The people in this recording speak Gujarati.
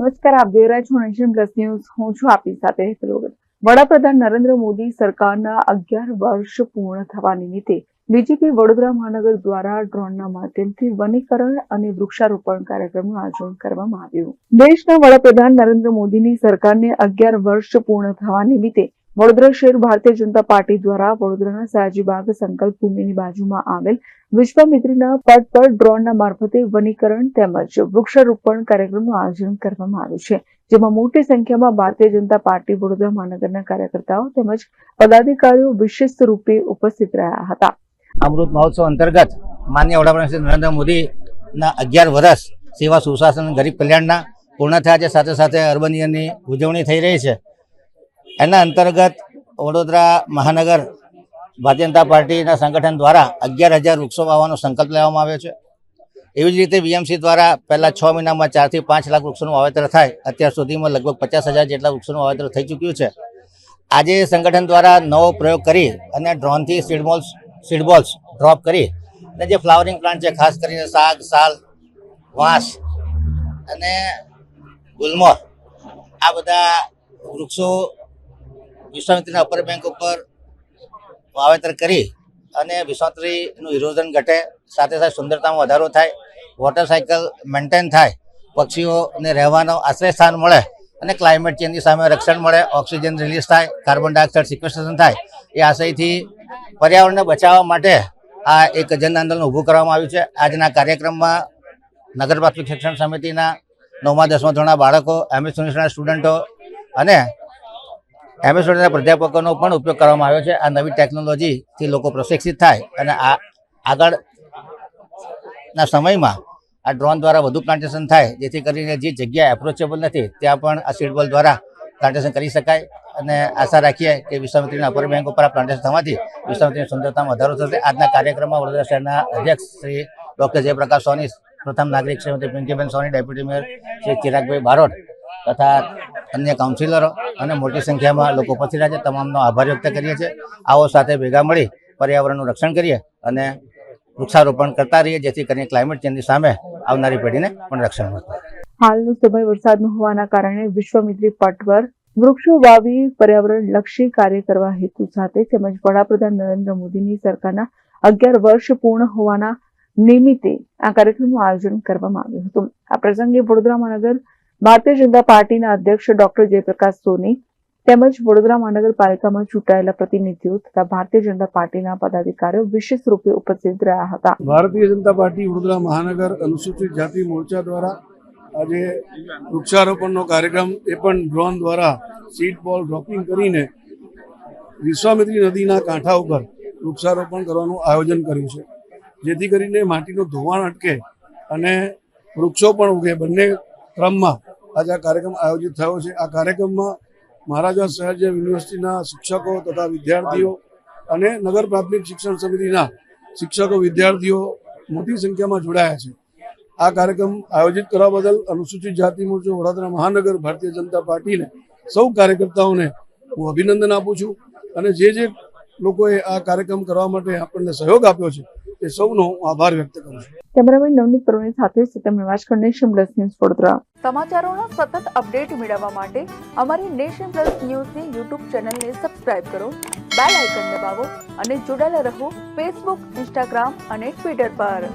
નમસ્કાર, આપ જોઈ રહ્યા છો નેશન પ્લસ ન્યૂઝ હું છું આપની સાથે હેતલ વડાપ્રધાન નરેન્દ્ર મોદી સરકારના અગિયાર વર્ષ પૂર્ણ થવા નિમિત્તે બીજેપી વડોદરા મહાનગર દ્વારા ડ્રોનના માધ્યમથી વનીકરણ અને વૃક્ષારોપણ કાર્યક્રમનું આયોજન કરવામાં આવ્યું. દેશના વડાપ્રધાન નરેન્દ્ર મોદીની સરકારને અગિયાર વર્ષ પૂર્ણ થવા નિમિત્તે વડોદરા શહેર ભારતીય જનતા પાર્ટી દ્વારા વડોદરાના સયાજીબાગ સંકલ્પ ભૂમિની બાજુમાં આવેલ વિશ્વામિત્રીના પદ પર ડ્રોનના મારફતે વનીકરણ તેમજ વૃક્ષારોપણ કાર્યક્રમનું આયોજન કરવામાં આવ્યું છે, જેમાં મોટી સંખ્યામાં ભારતીય જનતા પાર્ટી વડોદરા મહાનગરના કાર્યકર્તાઓ તેમજ પદાધિકારીઓ વિશેષ રૂપે ઉપસ્થિત રહ્યા હતા. અમૃત મહોત્સવ અંતર્ગત માન્ય વડાપ્રધાન શ્રી નરેન્દ્ર મોદીના અગિયાર વર્ષ સેવા સુશાસન ગરીબ કલ્યાણના પૂર્ણ થયા છે, સાથે સાથે અર્બન યરની ઉજવણી થઈ રહી છે. એના અંતર્ગત વડોદરા મહાનગર ભારતીય જનતા પાર્ટીના સંગઠન દ્વારા અગિયાર હજાર વૃક્ષો વાવવાનો સંકલ્પ લેવામાં આવ્યો છે. એવી જ રીતે વીએમસી દ્વારા પહેલાં છ મહિનામાં ચારથી પાંચ લાખ વૃક્ષોનું વાવેતર થાય, અત્યાર સુધીમાં લગભગ પચાસ હજાર જેટલા વૃક્ષોનું વાવેતર થઈ ચૂક્યું છે. આજે સંગઠન દ્વારા નવો પ્રયોગ કરી અને ડ્રોનથી સીડબોલ્સ સીડબોલ્સ ડ્રોપ કરી અને જે ફ્લાવરિંગ પ્લાન્ટ છે, ખાસ કરીને શાક સાલ, વાંસ અને ગુલમોર, આ બધા વૃક્ષો વિશ્વામિત્રીના અપર બેંક ઉપર વાવેતર કરી અને વિશ્વામિત્રીનું ઇરોઝન ઘટે, સાથે સાથે સુંદરતામાં વધારો થાય વોટર સાયકલ મેન્ટેન થાય, પક્ષીઓને રહેવાનો આશ્રય સ્થાન મળે અને ક્લાઇમેટ ચેન્જની સામે રક્ષણ મળે ઓક્સિજન રિલીઝ થાય કાર્બન ડાયોક્સાઇડ સિક્વેસ્ટ્રેશન થાય. એ આશયથી પર્યાવરણને બચાવવા માટે આ એક જન આંદોલન ઊભું કરવામાં આવ્યું છે. આજના કાર્યક્રમમાં નગર પ્રાથમિક શિક્ષણ સમિતિના નવમા, દસમા ધોરણના બાળકો એમએસ યુનિવર્સિટીના સ્ટુડન્ટો અને યુનિવર્સિટીના પ્રાધ્યાપકોનો પણ ઉપયોગ કરવામાં આવ્યો છે. આ નવી ટેકનોલોજીથી લોકો પ્રશિક્ષિત થાય અને આ આગળના સમયમાં આ ડ્રોન દ્વારા વધુ પ્લાન્ટેશન થાય, જેથી કરીને જે જગ્યા એપ્રોચેબલ નથી, ત્યાં પણ આ સીડબોલ દ્વારા પ્લાન્ટેશન કરી શકાય. અને આશા રાખીએ કે વિશ્વામિત્રીના અપર બેંક ઉપર આ પ્લાન્ટેશન થવાથી વિશ્વામિત્રીની સુંદરતામાં વધારો થશે. આજના કાર્યક્રમમાં વડોદરા શહેરના અધ્યક્ષ શ્રી ડોક્ટર જયપ્રકાશ સોની, પ્રથમ નાગરિક શ્રીમતી પિંકીબેન સોની, ડેપ્યુટી મેયર શ્રી ચિરાગભાઈ બારોટ તથા અન્ય કાઉન્સિલરો અને મોટી સંખ્યામાં લોકો ઉપસ્થિત છે. તમામનો આભાર વ્યક્ત કરીએ છીએ. આવો સાથે ભેગા મળી પર્યાવરણનું રક્ષણ કરીએ અને વૃક્ષારોપણ કરતા રહીએ, જેથી કરીને ક્લાઇમેટ ચેન્જની સામે આવનારી પેઢીને પણ રક્ષણ મળે. હાલનો સમય વરસાદનો હોવાના કારણે વિશ્વમિત્રી પર વૃક્ષો વાવી પર્યાવરણ લક્ષી કાર્ય કરવા હેતુ સાથે તેમજ વડાપ્રધાન નરેન્દ્ર મોદીની સરકારના અગિયાર વર્ષ પૂર્ણ હોવાના નિમિત્તે આ કાર્યક્રમનું આયોજન કરવામાં આવ્યું હતું. આ પ્રસંગે વડોદરા મહાનગર ભારતીય જનતા પાર્ટીના અધ્યક્ષ ડોક્ટર જયપ્રકાશ સોની તેમજ વડોદરા મહાનગરપાલિકામાં ચૂંટાયેલા પ્રતિનિધિઓ તથા ભારતીય જનતા પાર્ટીના પદાધિકારીઓ વિશેષ રૂપે ઉપસ્થિત રહ્યા હતા. ભારતીય જનતા પાર્ટી વડોદરા મહાનગર અનુસૂચિત જાતિ મોરચા દ્વારા આજે વૃક્ષારોપણનો કાર્યક્રમ, એ પણ ડ્રોન દ્વારા સીડ બોલ ડ્રોપિંગ કરીને વિશ્વામિત્રી નદીના કાંઠા ઉપર વૃક્ષારોપણ કરવાનું આયોજન કર્યું છે. જેથી કરીને માટીનું ધોવાણ અટકે અને વૃક્ષો પણ ઉગે. બંને ક્રમમાં આજે આ કાર્યક્રમ આયોજિત થયો છે. આ કાર્યક્રમમાં મહારાજા સયાજી યુનિવર્સિટીના શિક્ષકો તથા વિદ્યાર્થીઓ અને નગર પ્રાથમિક શિક્ષણ સમિતિના શિક્ષકો, વિદ્યાર્થીઓ મોટી સંખ્યામાં જોડાયા છે. આ કાર્યક્રમ આયોજિત કરવા બદલ અનુસૂચિત જાતિ મોરચો, વડોદરા મહાનગર, ભારતીય જનતા પાર્ટીને સૌ કાર્યકર્તાઓને હું અભિનંદન આપું છું અને જે જે લોકોએ આ કાર્યક્રમ કરવા માટે આપણને સહયોગ આપ્યો છે એ સૌનો હું આભાર વ્યક્ત કરું છું. કેમેરામેન નવનીત પરોની સાથે Satyam Nivaskar Nation Plus News Vadodara. સમાચારોના સતત અપડેટ મેળવવા માટે અમારી નેશન પ્લસ ન્યૂઝની યુટ્યુબ ચેનલને સબસ્ક્રાઇબ કરો બેલ આઇકન દબાવો અને જોડાયેલા રહો ફેસબુક ઇન્સ્ટાગ્રામ અને ટ્વિટર પર.